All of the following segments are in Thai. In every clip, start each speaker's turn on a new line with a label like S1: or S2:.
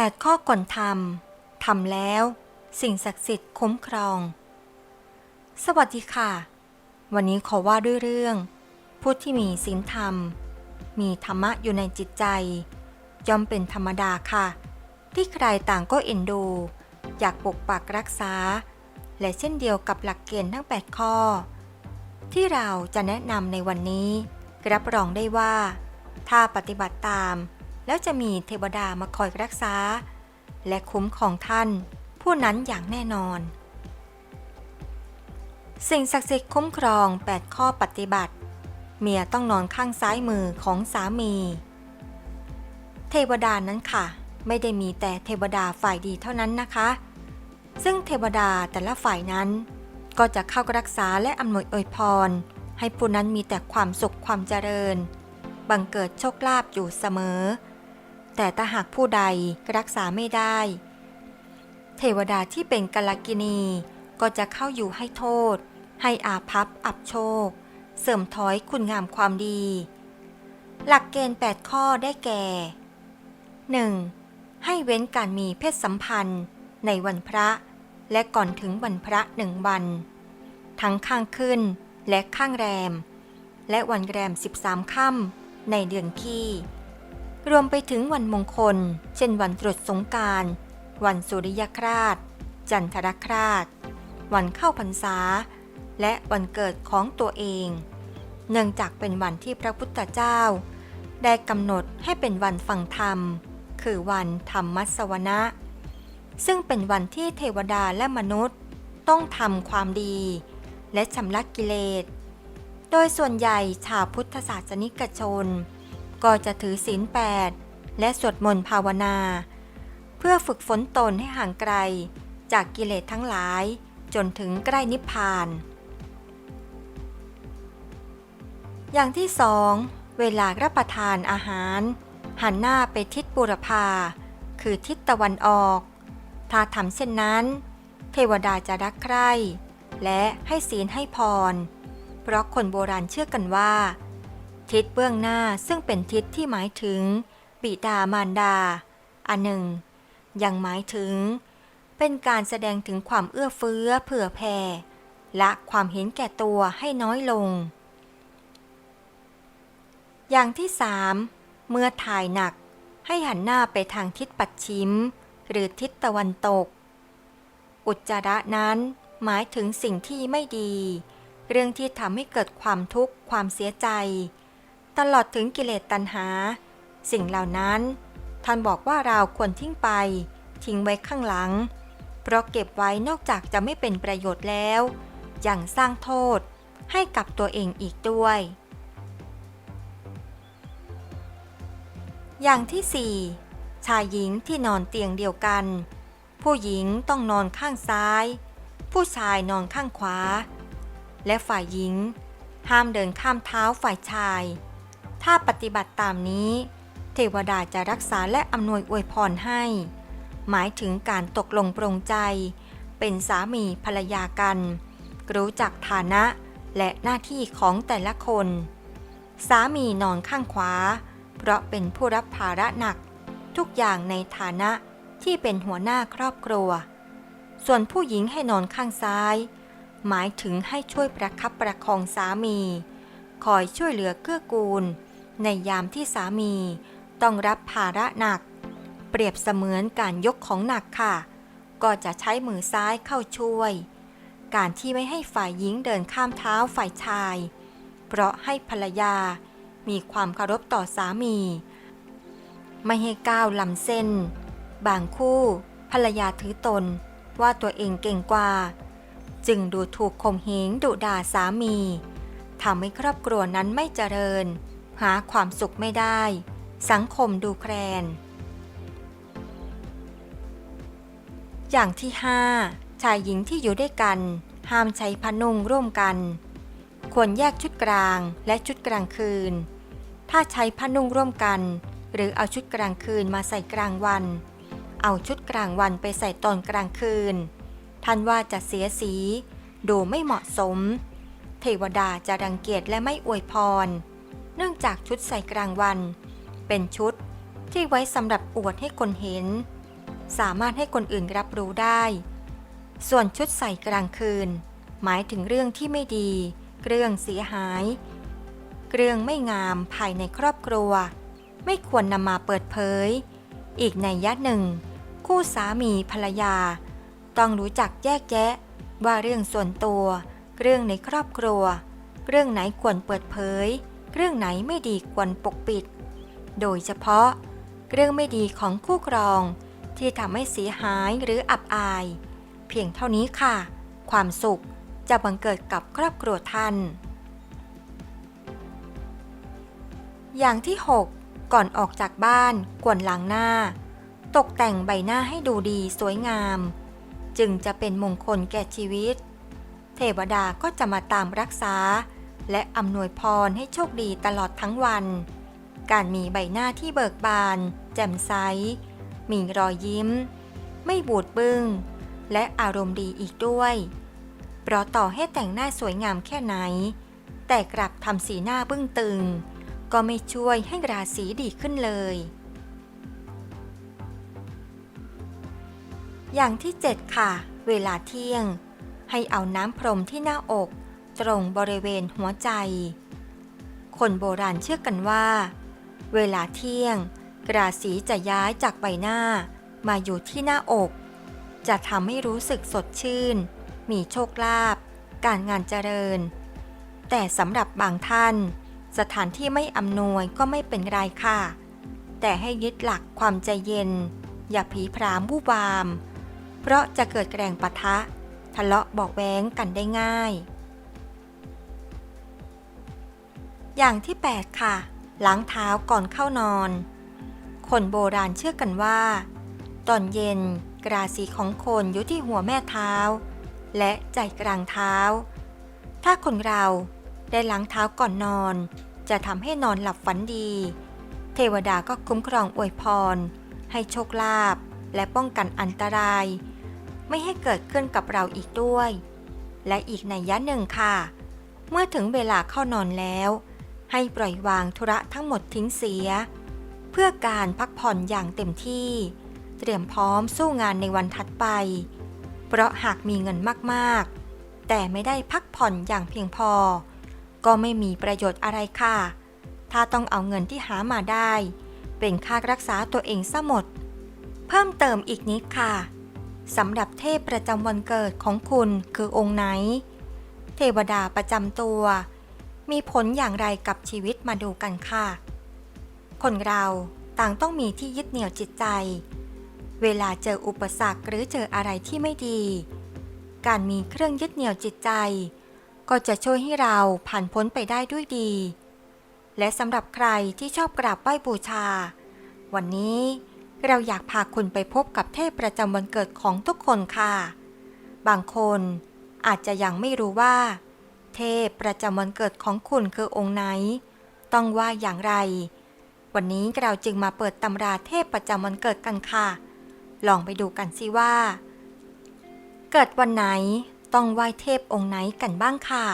S1: 8 ข้อก่อนทำทำแล้ว สิ่งศักดิ์สิทธิ์คุ้มครอง สวัสดีค่ะ วันนี้ขอว่าด้วยเรื่อง ผู้ที่มีศีลธรรม มีธรรมะอยู่ในจิตใจย่อมเป็นธรรมดาค่ะ ที่ใครต่างก็เอ็นดู อยากปกปักรักษา และเช่นเดียวกับหลักเกณฑ์ทั้ง 8 ข้อ ที่เราจะแนะนำในวันนี้ รับรองได้ว่า ถ้าปฏิบัติตาม แล้วจะมีเทวดามาคอยรักษา และคุ้มของท่าน ผู้นั้นอย่างแน่นอน สิ่งศักดิ์สิทธิ์คุ้มครอง 8 ข้อปฏิบัติ เมียต้องนอนข้างซ้ายมือของสามี เทวดานั้นค่ะ ไม่ได้มีแต่เทวดาฝ่ายดีเท่านั้นนะคะ ซึ่งเทวดาแต่ละฝ่ายนั้น ก็จะเข้ารักษาและอำนวยอวยพร ให้ผู้นั้นมีแต่ความสุขความเจริญบังเกิดโชคลาภอยู่เสมอ แต่ถ้าหากผู้ใดรักษาไม่ได้ เทวดาที่เป็นกลกินีก็จะเข้าอยู่ให้โทษ ให้อาภัพอับโชค เสริมถอยคุณงามความดี หลักเกณฑ์ 8 ข้อได้แก่ 1. ให้เว้นการมีเพศสัมพันธ์ในวันพระและก่อนถึงวันพระหนึ่งวัน ทั้งข้างขึ้นและข้างแรม และวันแรม 13 ค่ำในเดือนขี้ รวมไปถึงวันมงคล เช่นวันตรุษสงการ วันสุริยคราสจันทรคราสวันเข้าพรรษา และวันเกิดของตัวเอง เนื่องจากเป็นวันที่พระพุทธเจ้า ได้กำหนดให้เป็นวันฟังธรรม คือวันธรรมมัสวนะ ซึ่งเป็นวันที่เทวดาและมนุษย์ต้องทำความดี และชำระกิเลส โดยส่วนใหญ่ชาวพุทธศาสนิกชน ก็จะถือศีลแปดและสวดมนต์ภาวนา เพื่อฝึกฝนตนให้ห่างไกล จากกิเลสทั้งหลาย จนถึงใกล้นิพพาน อย่างที่สองเวลารับประทานอาหาร หันหน้าไปทิศบุรพา คือทิศตะวันออก ถ้าทำเช่นนั้น เทวดาจะรักใคร่และให้ศีลให้พร เพราะคนโบราณเชื่อกันว่า ทิศเบื้องหน้าซึ่งเป็นทิศที่หมายถึง บิดามารดา อันหนึ่ง ยังหมายถึง เป็นการแสดงถึงความเอื้อเฟื้อเผื่อแผ่และความเห็นแก่ตัวให้น้อยลง อย่างที่สามเมื่อถ่ายหนักให้หันหน้าไปทางทิศปัดชิม หรือทิศตะวันตก อุจจาระนั้นหมายถึงสิ่งที่ไม่ดี เรื่องที่ทำให้เกิดความทุกข์ความเสียใจ ตลอดถึงกิเลสตัณหา สิ่งเหล่านั้น ท่านบอกว่าเราควรทิ้งไป ทิ้งไว้ข้างหลัง เพราะเก็บไว้นอกจากจะไม่เป็นประโยชน์แล้ว ยังสร้างโทษให้กับตัวเองอีกด้วย อย่างที่ 4 ชายหญิงที่นอนเตียงเดียวกัน ผู้หญิงต้องนอนข้างซ้าย ผู้ชายนอนข้างขวา และฝ่ายหญิง ห้ามเดินข้ามเท้าฝ่ายชาย ถ้าปฏิบัติตามนี้ เทวดาจะรักษาและอำนวยอวยพรให้ หมายถึงการตกลงปรงใจ เป็นสามีภรรยากัน รู้จักฐานะและหน้าที่ของแต่ละคน สามีนอนข้างขวา เพราะเป็นผู้รับภาระหนัก ทุกอย่างในฐานะที่เป็นหัวหน้าครอบครัว ส่วนผู้หญิงให้นอนข้างซ้าย หมายถึงให้ช่วยประคับประคองสามี คอยช่วยเหลือเกื้อกูล ในยามที่สามี ต้องรับภาระหนัก เปรียบเสมือนการยกของหนักค่ะ ก็จะใช้มือซ้ายเข้าช่วย การที่ไม่ให้ฝ่ายหญิงเดินข้ามเท้าฝ่ายชาย เพราะให้ภรรยามีความเคารพต่อสามี ไม่ให้ก้าวลำเส้น บางคู่ภรรยาถือตนว่าตัวเองเก่งกว่า จึงดูถูกข่มเหงดุด่าสามีทำให้ครอบครัวนั้นไม่เจริญ หาความสุขไม่ได้ สังคมดูแคลน อย่างที่ 5 ชายหญิงที่อยู่ด้วยกัน ห้ามใช้ผ้านุ่งร่วมกัน ควรแยกชุดกลางและชุดกลางคืน ถ้าใช้ผ้านุ่งร่วมกัน หรือเอาชุดกลางคืนมาใส่กลางวัน เอาชุดกลางวันไปใส่ตอนกลางคืน ท่านว่าจะเสียสี ดูไม่เหมาะสม เทวดาจะรังเกียจและไม่อวยพร นื่องจากชุดใส่กลางวัน เป็นชุดที่ไว้สำหรับอวดให้คนเห็น สามารถให้คนอื่นรับรู้ได้ ส่วนชุดใส่กลางคืน หมายถึงเรื่องที่ไม่ดี เรื่องเสียหาย เรื่องไม่งามภายในครอบครัว ไม่ควรนำมาเปิดเผย อีกในยยะหนึ่ง คู่สามีภรรยา ต้องรู้จักแยกแยะว่าเรื่องส่วนตัว เรื่องในครอบครัว เรื่องไหนควรเปิดเผย เรื่องไหนไม่ดีควรปกปิด โดยเฉพาะ เรื่องไม่ดีของคู่ครอง ที่ทำให้เสียหายหรืออับอาย เพียงเท่านี้ค่ะ ความสุขจะบังเกิดกับครอบครัวท่าน อย่างที่ 6 ก่อนออกจากบ้านควรล้างหน้า ตกแต่งใบหน้าให้ดูดีสวยงาม จึงจะเป็นมงคลแก่ชีวิต เทวดาก็จะมาตามรักษา และอำนวยพรให้โชคดีตลอดทั้งวัน การมีใบหน้าที่เบิกบาน แจ่มใส มีรอยยิ้ม ไม่บูดบึง้ง และอารมณ์ดีอีกด้วย เพราะต่อให้แต่งหน้าสวยงามแค่ไหน แต่กลับทำสีหน้าบึ้งตึง ก็ไม่ช่วยให้ราศีดีขึ้นเลย อย่างที่ 7 ค่ะ เวลาเที่ยง ให้เอาน้ำพรมที่หน้าอก ตรงบริเวณหัวใจ คนโบราณเชื่อกันว่า เวลาเที่ยง กราศีจะย้ายจากใบหน้ามาอยู่ที่หน้าอก จะทำให้รู้สึกสดชื่น มีโชคลาภการงานเจริญ แต่สำหรับบางท่าน สถานที่ไม่อำนวยก็ไม่เป็นไรค่ะ แต่ให้ยึดหลักความใจเย็น อย่าผีพรามบูบาม เพราะจะเกิดแรงปะทะ ทะเลาะบอกแว้งกันได้ง่าย อย่างที่ 8 ค่ะ ล้างเท้าก่อนเข้านอน คนโบราณเชื่อกันว่า ตอนเย็นกราศีของคนอยู่ที่หัวแม่เท้า และใจกลางเท้า ถ้าคนเราได้ล้างเท้าก่อนนอน จะทำให้นอนหลับฝันดี เทวดาก็คุ้มครองอวยพร ให้โชคลาภและป้องกันอันตราย ไม่ให้เกิดขึ้นกับเราอีกด้วย และอีกในยยะหนึ่งค่ะ เมื่อถึงเวลาเข้านอนแล้ว ให้ปล่อยวางธุระทั้งหมดทิ้งเสีย เพื่อการพักผ่อนอย่างเต็มที่ เตรียมพร้อมสู้งานในวันถัดไป เพราะหากมีเงินมากๆ แต่ไม่ได้พักผ่อนอย่างเพียงพอ ก็ไม่มีประโยชน์อะไรค่ะ ถ้าต้องเอาเงินที่หามาได้ เป็นค่ารักษาตัวเองซะหมด เพิ่มเติมอีกนิดค่ะสำหรับเทพประจำวันเกิดของคุณคือองค์ไหน เทวดาประจำตัว มีผลอย่างไรกับชีวิตมาดูกันค่ะ คนเราต่างต้องมีที่ยึดเหนี่ยวจิตใจ เวลาเจออุปสรรคหรือเจออะไรที่ไม่ดี การมีเครื่องยึดเหนี่ยวจิตใจ ก็จะช่วยให้เราผ่านพ้นไปได้ด้วยดี และสำหรับใครที่ชอบกราบไหว้บูชา วันนี้เราอยากพาคุณไปพบกับเทพประจำวันเกิดของทุกคนค่ะ บางคนอาจจะยังไม่รู้ว่า เทพประจำวันเกิดของคุณคือองค์ไหน ต้องว่าอย่างไร วันนี้เราจึงมาเปิดตำราเทพประจำวันเกิดกันค่ะ ลองไปดูกันสิว่า เกิดวันไหนต้องไหว้เทพองค์ไหนกันบ้างค่ะ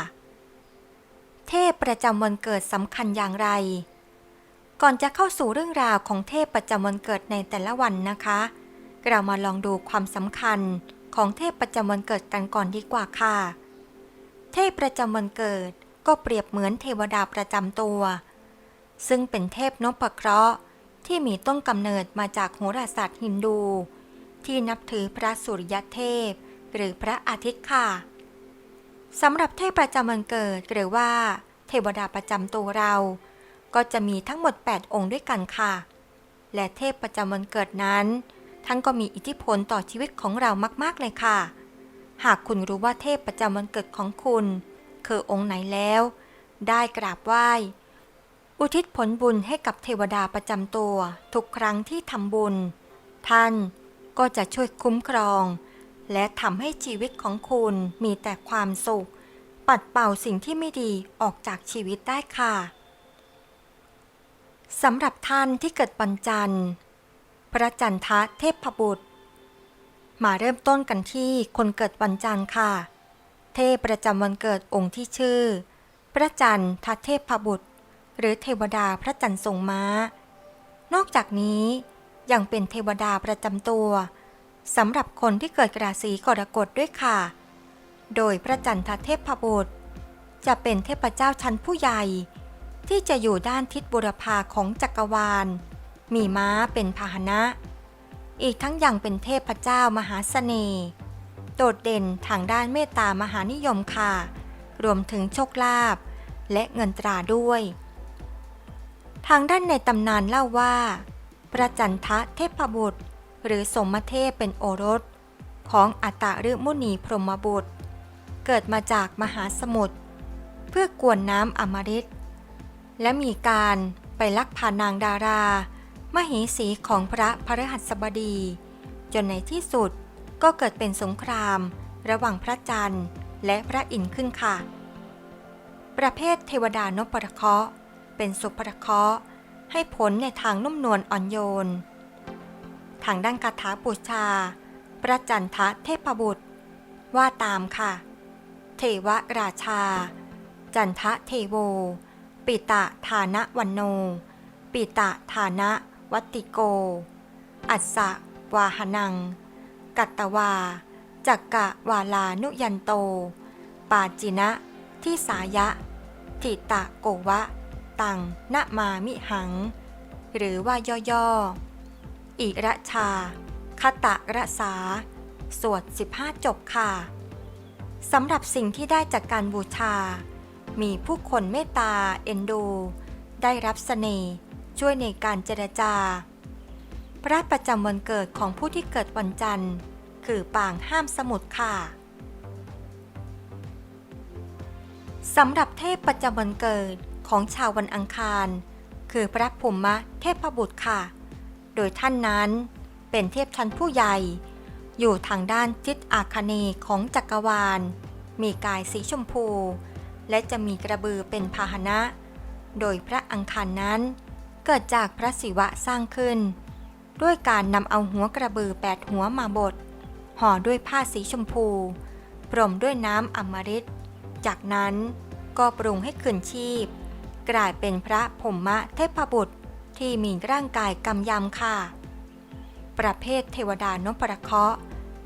S1: เทพประจำวันเกิดสำคัญอย่างไร ก่อนจะเข้าสู่เรื่องราวของเทพประจำวันเกิดในแต่ละวันนะคะ เรามาลองดูความสำคัญของเทพประจำวันเกิดกันก่อนดีกว่าค่ะ เทพประจำวันเกิดก็เปรียบเหมือนเทวดาประจำตัว ซึ่งเป็นเทพนพเคราะห์ที่มีต้นกำเนิดมาจากโหราศาสตร์ฮินดู ที่นับถือพระสุริยเทพ หรือพระอาทิตย์ค่ะสำหรับเทพประจำวันเกิดหรือว่า เทวดาประจำตัวเรา ก็จะมีทั้งหมด 8 องค์ด้วยกันค่ะ และเทพประจำวันเกิดนั้น ท่านก็มีอิทธิพลต่อชีวิตของเรามาก ๆ เลยค่ะ หากคุณรู้ว่าเทพประจำวันเกิดของคุณ คือองค์ไหนแล้ว ได้กราบไหว้ อุทิศผลบุญให้กับเทวดาประจำตัว ทุกครั้งที่ทำบุญ ท่านก็จะช่วยคุ้มครอง และทำให้ชีวิตของคุณมีแต่ความสุข ปัดเป่าสิ่งที่ไม่ดีออกจากชีวิตได้ค่ะสำหรับท่านที่เกิดวันจันทร์ พระจันทะเทพบุตร มาเริ่มต้นกันที่คนเกิดวันจันทร์ค่ะ เทพประจำวันเกิดองค์ที่ชื่อ พระจันทร์ทเทพบุตร หรือเทวดาพระจันทร์ทรงม้า นอกจากนี้ยังเป็นเทวดาประจำตัวสำหรับคนที่เกิดราศีกรกฎด้วยค่ะ โดยพระจันทเทพบุตร จะเป็นเทพเจ้าชั้นผู้ใหญ่ ที่จะอยู่ด้านทิศบุรพาของจักรวาล มีม้าเป็นพาหนะ อีกทั้งยังเป็นเทพเจ้ามหาเสน่ห์โดดเด่นทางด้านเมตตามหานิยมค่ะ รวมถึงโชคลาภและเงินตราด้วย ทางด้านในตำนานเล่าว่าพระจันทะเทพบุตร หรือสมเทพเป็นโอรส ของอัตตฤมุนีพรหมบุตร เกิดมาจากมหาสมุทรเพื่อกวนน้ำอมฤตและมีการไปลักพานางดารา มเหสีของพระพฤหัสบดี จนในที่สุดก็เกิดเป็นสงคราม ระหว่างพระจันทร์และพระอินทร์ขึ้นค่ะ ประเภทเทวดานพประเคราะห์เป็นสุภเคราะห์ให้ผลในทางนุ่มนวลอ่อนโยน ทางด้านคาถาบูชาพระจันทะเทพบุตร ว่าตามค่ะ เทวราชา จันทะเทโว ปิตะฐานะวันโน ปิตะฐานะ วัติโก อัสสะวาหนัง กัตตวา จักกะวาลานุยันโต ปาจินะที่สายะ ทิตะโกวะ ตังนะมามิหัง หรือว่าย่อๆ อิระชา คตะระสา สวด 15 จบค่ะสำหรับสิ่งที่ได้จากการบูชา มีผู้คนเมตตาเอ็นดู ได้รับเสน่ห์ ช่วยในการเจรจา พระประจำวันเกิดของผู้ที่เกิดวันจันทร์ คือปางห้ามสมุทรค่ะสำหรับเทพประจำวันเกิดของชาววันอังคาร คือพระภูมิเทพบุตรค่ะ โดยท่านนั้นเป็นเทพชั้นผู้ใหญ่ อยู่ทางด้านทิศอาคเนย์ของจักรวาล มีกายสีชมพู และจะมีกระบือเป็นพาหนะ โดยพระอังคารนั้น เกิดจากพระศิวะสร้างขึ้น ด้วยการนำเอาหัวกระบือแปดหัวมาบดห่อด้วยผ้าสีชมพูพรมด้วยน้ำอมฤตจากนั้นก็ปรุงให้คืนชีพ กลายเป็นพระพรหมเทพบุตรที่มีร่างกายกำยำค่ะ ประเภทเทวดานพประเคาะ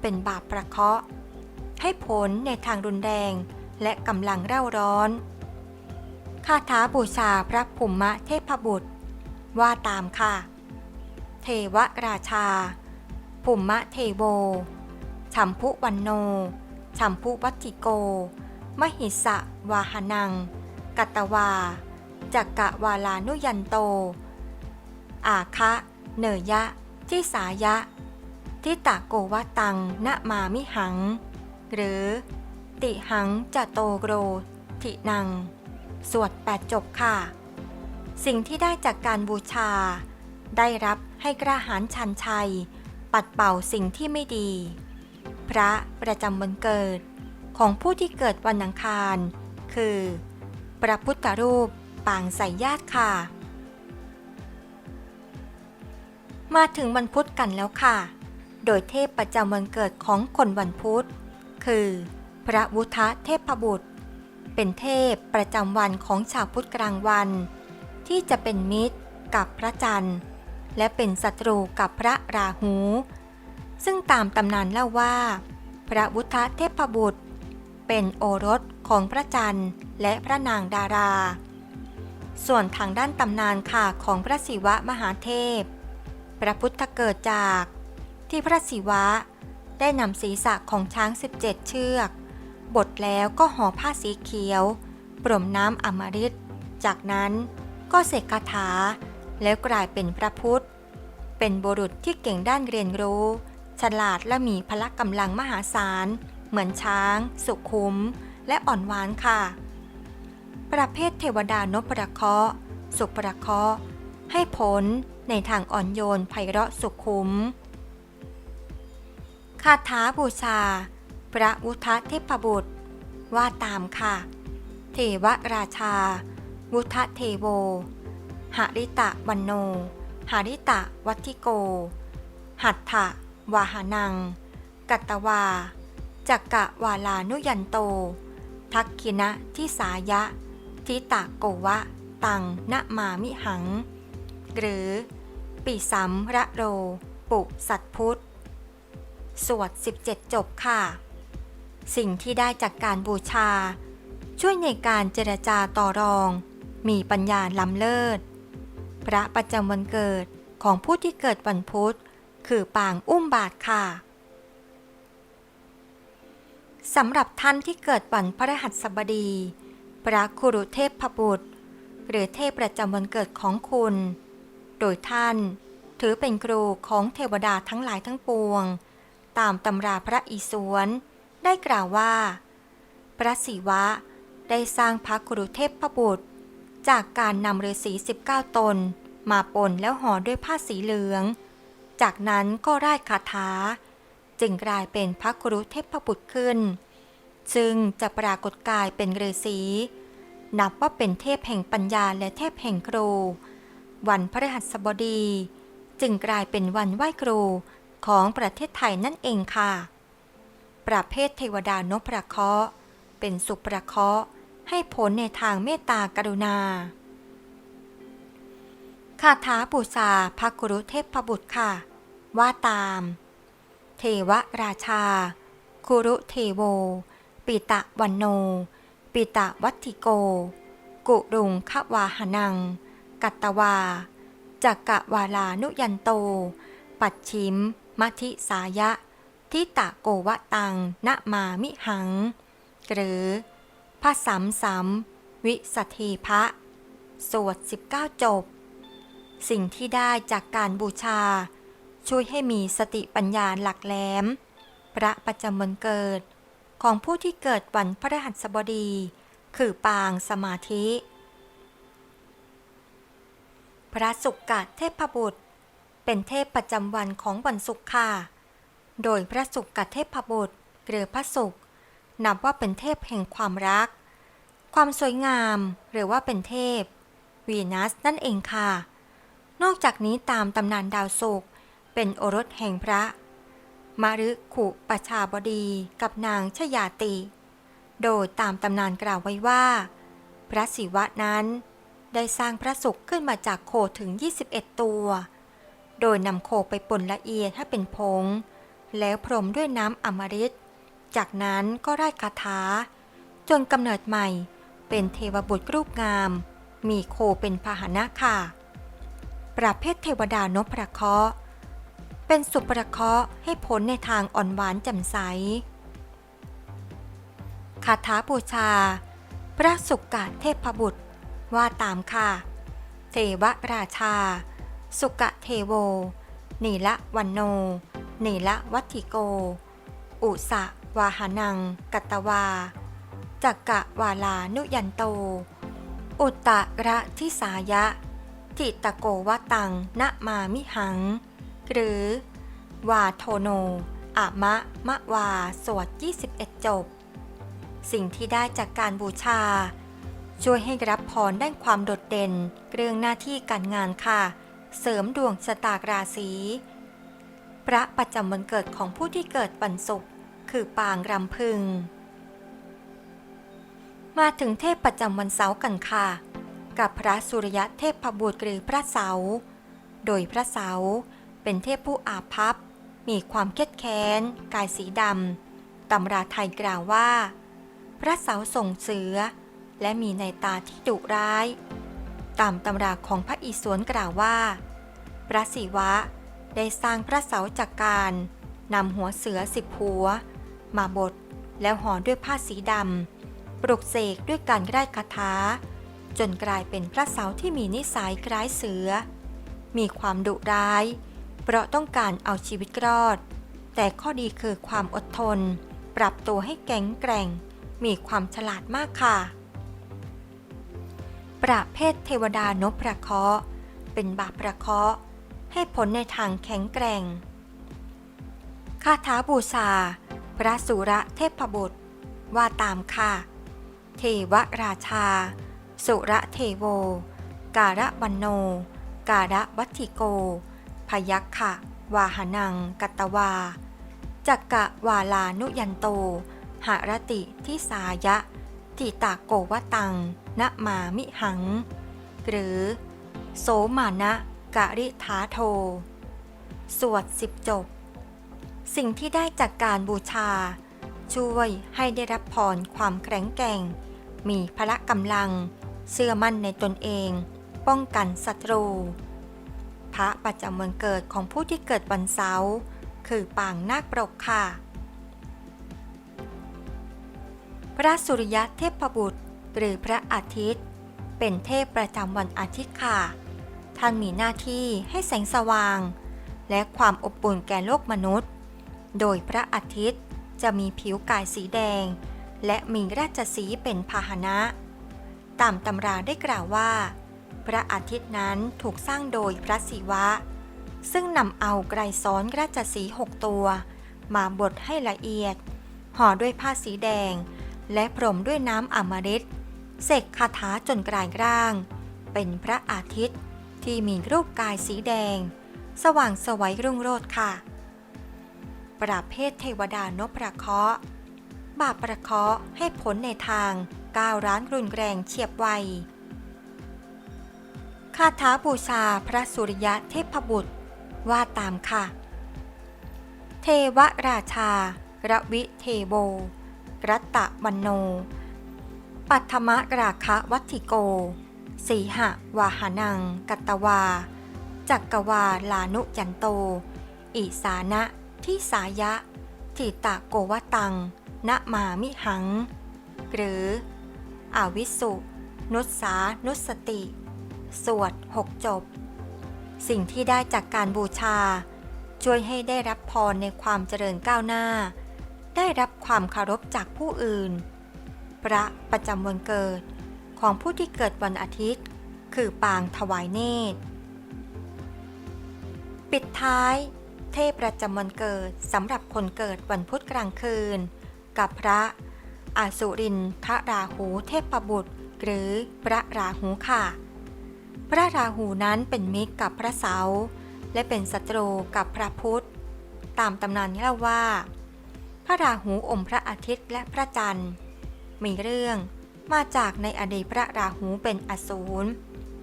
S1: เป็นบาปประเคาะ ให้ผลในทางรุนแรงและกำลังเร่าร้อน คาถาบูชาพระภูมิเทพบุตร ว่าตามค่ะ เทวราชาภูมิเทโวชัมพุวันโนชัมพุวัติโก มหิสะวาหนัง กัตตวา จักกะวาลานุยันโต อาคะเนยะ ทิสายะ ทิตะโกวตังนะมามิหัง หรือ ติหังจะโตโกร ทินัง สวดแปดจบค่ะ สิ่งที่ได้จากการบูชา ได้รับให้กระหารชันชัย ปัดเป่าสิ่งที่ไม่ดี พระประจำวันเกิด ของผู้ที่เกิดวันอังคาร คือ พระพุทธรูปปางสายญาติค่ะ มาถึงวันพุธกันแล้วค่ะ โดยเทพประจำวันเกิดของคนวันพุธ คือ พระวุฒเทพบุตร เป็นเทพประจำวันของชาวพุทธกลางวัน ที่จะเป็นมิตรกับพระจันทร์ และเป็นศัตรูกับพระราหู ซึ่งตามตำนานเล่าว่า พระวุฒเทพบุตร เป็นโอรสของพระจันทร์และพระนางดารา ส่วนทางด้านตำนานค่ะของพระศิวะมหาเทพ พระพุทธเกิดจากที่พระศิวะได้นำศีรษะของช้าง 17 เชือก บดแล้วก็ห่อผ้าสีเขียว ปรมน้ำอมฤต จากนั้น ก็เสกคาถา แล้วกลายเป็นพระพุทธ เป็นบุรุษที่เก่งด้านเรียนรู้ ฉลาดและมีพละกำลังมหาศาล เหมือนช้าง สุขุม และอ่อนหวานค่ะ ประเภทเทวดานพประเคาะ สุขประเคาะ ให้ผลในทางอ่อนโยนไพเราะสุขุม คาถาบูชา พระวุฒเทพบุตร ว่าตามค่ะ เทวราชา วุฒเทโว หาริตะวันโน หาริตะวัติโก หัตถะวาหานัง กัตตวา จักกะวาลานุยันโต ทักคินะที่สายะ ทิตะโกวะ ตังนมามิหัง หรือปิสัมระโร ปุสัตพุทธ สวด 17 จบค่ะ สิ่งที่ได้จากการบูชาช่วยในการเจรจาต่อรอง มีปัญญาล้ำเลิศ พระประจำวันเกิดของผู้ที่เกิดวันพุธ คือปางอุ้มบาทค่ะสำหรับท่านที่เกิดวันพฤหัสบดี พระคุรุเทพพบุตร หรือเทพประจำวันเกิดของคุณ โดยท่านถือเป็นครูของเทวดาทั้งหลายทั้งปวง ตามตำราพระอิศวรได้กล่าวว่า พระศิวะได้สร้างพระคุรุเทพพบุตร จากการนำฤาษี19 ตน มาปนแล้วห่อด้วยผ้าสีเหลือง จากนั้นก็ร่ายคาถา จึงกลายเป็นพระครุเทพบุตรขึ้น ซึ่งจะปรากฏกายเป็นฤาษีนับว่าเป็นเทพแห่งปัญญาและเทพแห่งครู วันพฤหัสบดี จึงกลายเป็นวันไหว้ครูของประเทศไทยนั่นเองค่ะ ประเภทเทวดานพประเคราะห์เป็นสุประเคราะห์ ให้ผลในทางเมตตากรุณา คาถาบูชาพระกุรุเทพบุตรค่ะ ว่าตาม เทวราชา คุรุเทโว ปิตะวันโน ปิตะวัติโก กุรุงขวาหนัง กัตตวาจักกะวาลานุยันโต ปัดชิม มัทิสายะ ทิตะโกวะตัง นะมามิหัง หรือ พระสัมสัมวิสทีพระสวด 19 จบ สิ่งที่ได้จากการบูชา ช่วยให้มีสติปัญญาหลักแหลม พระประจำวันเกิด ของผู้ที่เกิดวันพฤหัสบดี คือปางสมาธิ พระสุกกะเทพบุตร เป็นเทพประจำวันของวันศุกร์ค่ะ โดยพระสุกกะเทพบุตรหรือพระศุกร์ นับว่าเป็นเทพแห่งความรัก ความสวยงาม หรือว่าเป็นเทพวีนัสนั่นเองค่ะ นอกจากนี้ตามตำนานดาวศุกร์เป็นโอรสแห่งพระ มารุขุปชาบดีกับนางชยาติ โดยตามตำนานกล่าวไว้ว่า พระศิวะนั้นได้สร้างพระศุกร์ขึ้นมาจากโคถึง 21 ตัว โดยนำโคไปป่นละเอียดให้เป็นผง แล้วพรมด้วยน้ำอมฤต จากนั้นก็ไร้คาถาจนกำเนิดใหม่ เป็นเทวบุตรรูปงาม มีโคเป็นพาหนะค่ะ ประเภทเทวดานพประเคราะห์เป็นสุประเคราะห์ให้ผลในทางอ่อนหวานแจ่มใส คาถาบูชา พระสุกะเทพบุตร ว่าตามค่ะ เทวราชา สุกะเทโว นีละวันโน นีละวัตถิโก อุสะ วาหานัง กัตตวา จักกะวาลานุยันโต อุตตระทิสายะ ทิตโกวตังนะมามิหัง หรือ วาโทโนอะมะมะวา สวด 21 จบ สิ่งที่ได้จากการบูชา ช่วยให้รับพรด้านความโดดเด่น เรื่องหน้าที่การงานค่ะ เสริมดวงชะตาราศีพระประจำวันเกิดของผู้ที่เกิดวันศุกร์ คือปางรำพึง มาถึงเทพประจำวันเสาร์กันค่ะ กับพระสุริยะเทพพบุตรหรือพระเสาร์โดยพระเสาร์เป็นเทพผู้อาภัพ มีความเครียดแค้น กายสีดำตำราไทยกล่าวว่า พระเสาร์ส่งเสือ และมีในตาที่ดุร้าย ตามตำราของพระอิศวรกล่าวว่า พระศิวะได้สร้างพระเสาจากการนำหัวเสือสิบหัว มาบดแล้วห่อด้วยผ้าสีดำปลุกเสกด้วยการไร้คาถา จนกลายเป็นพระเสาที่มีนิสัยคล้ายเสือ มีความดุร้าย เพราะต้องการเอาชีวิตรอด แต่ข้อดีคือความอดทน ปรับตัวให้แข็งแกร่ง มีความฉลาดมากค่ะ ประเภทเทวดานพประเคราะห์เป็นบาปประเคราะห์ให้ผลในทางแข็งแกร่งคาถาบูชา พระสุระเทพบุตรว่าตามค่ะ เทวราชา สุระเทโว การะวันโน การะวัติโก พยัคขะ วาหนัง กัตวา จักกะวาลานุยันโต หรติทิสายะทิตาโกวตังนมามิหัง หรือ โสมานะกะริธาโท สวดสิบจบ สิ่งที่ได้จากการบูชา ช่วยให้ได้รับพรความแข็งแกร่ง มีพละกำลังเชื่อมั่นในตนเอง ป้องกันศัตรู พระประจำวันเกิดของผู้ที่เกิดวันเสาร์คือปางนาคปรกค่ะ พระสุริยะเทพบุตรหรือพระอาทิตย์ เป็นเทพประจำวันอาทิตย์ค่ะ ท่านมีหน้าที่ให้แสงสว่าง และความอบอุ่นแก่โลกมนุษย์ โดยพระอาทิตย์จะมีผิวกายสีแดง และมีราชสีเป็นพาหนะ ตามตำราได้กล่าวว่า พระอาทิตย์นั้นถูกสร้างโดยพระศิวะ ซึ่งนำเอาไกรซ้อนราชสีห์หกตัว มาบดให้ละเอียด ห่อด้วยผ้าสีแดง และพรมด้วยน้ำอมฤตเสกคาถาจนกลายร่าง เป็นพระอาทิตย์ที่มีรูปกายสีแดง สว่างสวัยรุ่งโรจน์ค่ะ ประเภทเทวดานพประเคราะห์บาปประเคราะห์ให้ผลในทางก้าวร้านรุนแรงเฉียบไวคาถาบูชาพระสุริยะเทพบุตรว่าตามค่ะ เทวราชาระวิเทโวรัตตะวันโน ปัทมะราคะวัตถิโก สีหะวาหานัง กัตตวา จักกวาลานุยันโต อิสานะ ทิสายะ ทิตะโกวตังนะมามิหัง หรือ อวิสุ นุสานุสติ สวดหกจบ สิ่งที่ได้จากการบูชา ช่วยให้ได้รับพรในความเจริญก้าวหน้า ได้รับความคารพจากผู้อื่น พระประจำวันเกิดของผู้ที่เกิดวันอาทิตย์ คือปางถวายเนตร ปิดท้าย เทพประจำวันเกิดสำหรับคนเกิดวันพุธกลางคืน กับพระอาสุรินทราหูเทพประบุตร หรือพระราหูค่ะ พระราหูนั้นเป็นมิตรกับพระเสาและเป็นศัตรูกับพระพุธ ตามตำนานเล่าว่า พระราหูอมพระอาทิตย์และพระจันทร์ มีเรื่องมาจากในอดีตพระราหูเป็นอสูร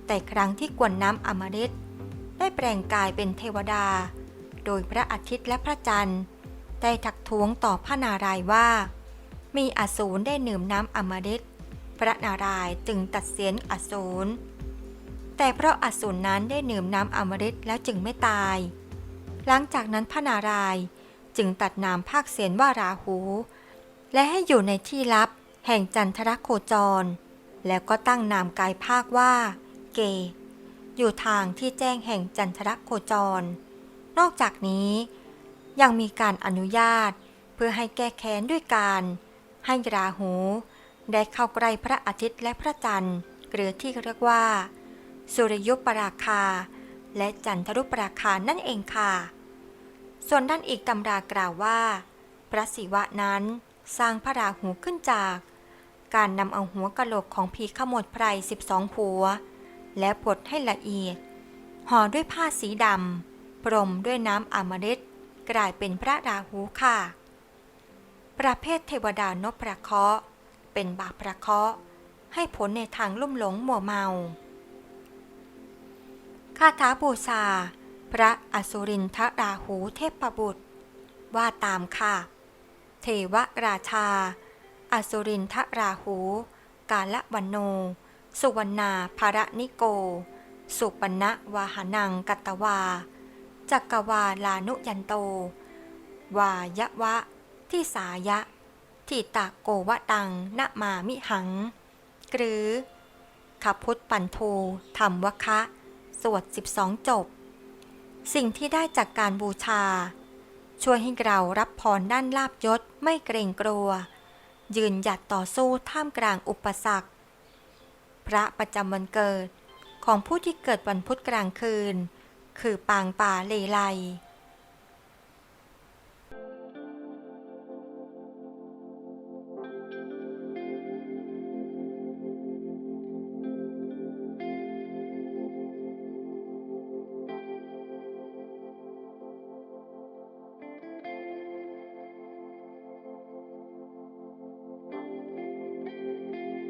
S1: แต่ครั้งที่กวนน้ำอมฤตได้แปลงกายเป็นเทวดา โดยพระอาทิตย์และพระจันทร์ได้ทักท้วงต่อพระนารายว่า มีอสูรได้ดื่มน้ำอมฤตพระนารายจึงตัดเสียนอสูรแต่เพราะอสูรนั้นได้ดื่มน้ำอมฤตแล้วจึงไม่ตาย หลังจากนั้นพระนารายจึงตัดนามภาคเสียนว่าราหู และให้อยู่ในที่ลับ แห่งจันทรโคจร แล้วก็ตั้งนามกายภาคว่า เก อยู่ทางที่แจ้งแห่งจันทรโคจร นอกจากนี้ยังมีการอนุญาตเพื่อให้แก้แค้นด้วยการ ให้ราหู ได้เข้าใกล้พระอาทิตย์และพระจันทร์หรือที่เรียกว่า สุริยุปราคา และจันทรุปราคานั่นเองค่ะ ส่วนด้านอีกตำรากล่าวว่า พระศิวะนั้นสร้างพระราหูขึ้นจาก การนำเอาหัวกะโหลกของผีขโมดไพร 12 หัว และบดให้ละเอียดห่อด้วยผ้าสีดำ พรมด้วยน้ำอมฤตกลายเป็นพระราหูค่ะ ประเภทเทวดานพประเคราะห์เป็นบาปประเคราะห์ให้ผลในทางลุ่มหลงมัวเมา คาถาบูชาพระอสุรินทราหูเทพบุตร ว่าตามค่ะ เทวราชา อสุรินทราหู กาละวันโน สุวรรณาภารนิโก สุปันนะวาหานังกัตวา จักกวาลานุยันโต วายะวะ ที่สายะทิตะโกวะตังนมามิหัง หรือขพุทธปันโทธรรมวคะ สวด 12 จบ สิ่งที่ได้จากการบูชา ช่วยให้เรารับพรด้านลาบยศไม่เกรงกลัว ยืนหยัดต่อสู้ท่ามกลางอุปสรรค พระประจำวันเกิดของผู้ที่เกิดวันพุธกลางคืน คือปางป่าเลไล